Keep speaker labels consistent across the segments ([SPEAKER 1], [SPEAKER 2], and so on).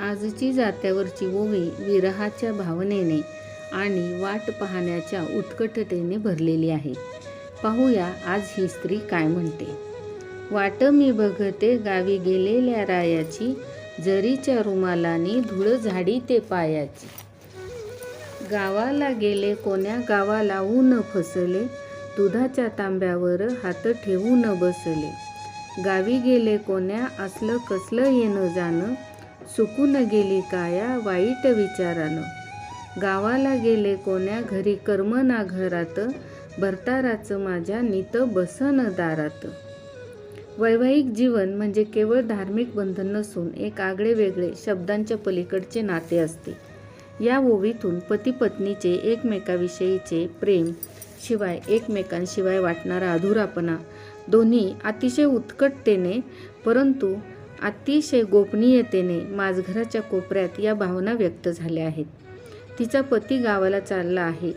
[SPEAKER 1] आजची जात्यावरची ओवी विरहाच्या भावनेने आणि वाट पाहण्याच्या उत्कटतेने भरलेली आहे. पाहूया आज ही स्त्री काय म्हणते. वाट मी बघते गावी गेलेल्या रायाची जरीच्या रुमालाने धूळ झाडी ते पायाची. गावाला गेले कोण्या गावाला ऊन फसले दुधाच्या तांब्यावर हात ठेवून बसले. गावी गेले कोण्या असलं कसलं येणं जाणं सुकून गेली काया वाईट विचारानं. गावाला गेले कोण्या घरी कर्म ना घरात भरताराचं माझ्या नित बसन दारात. वैवाहिक जीवन म्हणजे केवळ धार्मिक बंधन नसून एक आगळे वेगळे शब्दांच्या पलीकडचे नाते असते. या ओवीतून पती पत्नीचे एकमेकाविषयीचे प्रेम शिवाय एकमेकांशिवाय वाटणारा अधुरापणा दोन्ही अतिशय उत्कटतेने परंतु अतिशय गोपनीयतेने माझघराच्या कोपऱ्यात या भावना व्यक्त झाल्या आहेत. तिचा पती गावाला चालला आहे.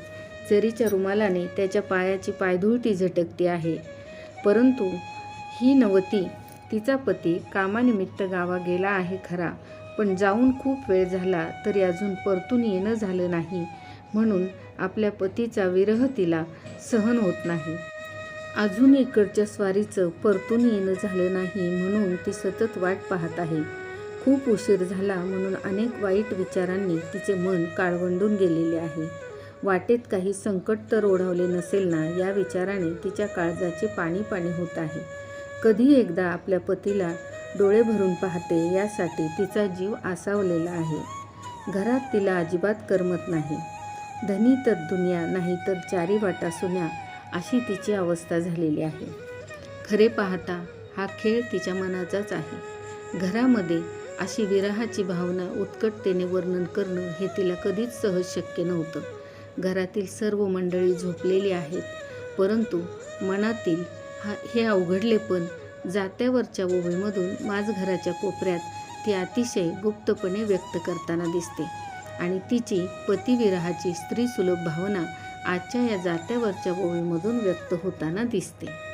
[SPEAKER 1] जरीच्या रुमालाने त्याच्या पायाची पायधुळती झटकती आहे. परंतु ही नवती तिचा पती कामानिमित्त गावा गेला आहे खरा पण जाऊन खूप वेळ झाला तरी अजून परतून येणं झालं नाही म्हणून आपल्या पतीचा विरह तिला सहन होत नाही. अजून इकडच्या स्वारीचं परतून येणं झालं नाही म्हणून ती सतत वाट पाहत आहे. खूप उशीर झाला म्हणून अनेक वाईट विचारांनी तिचे मन काळवंडून गेलेले आहे. वाटेत काही संकट तर ओढावले नसेल ना या विचाराने तिच्या काळजाचे पाणी पाणी होत आहे. कधी एकदा आपल्या पतीला डोळे भरून पाहते यासाठी तिचा जीव आसावलेला आहे. घरात तिला अजिबात करमत नाही. धनी तर दुनिया नाही तर चारी वाटा सुन्या अशी तिची अवस्था झालेली आहे. खरे पाहता हा खेळ तिच्या मनाचाच आहे. घरामध्ये अशी विरहाची भावना उत्कटतेने वर्णन करणं हे तिला कधीच सहज शक्य नव्हतं. घरातील सर्व मंडळी झोपलेली आहेत परंतु मनातील हा हे अवघडले पण जात्यावरच्या ओवेमधून माझ घराच्या कोपऱ्यात ती अतिशय गुप्तपणे व्यक्त करताना दिसते आणि तिची पतिविरहाची स्त्रीसुलभ भावना आजच्या या जात्यावरच्या ओळीमधून व्यक्त होताना दिसते.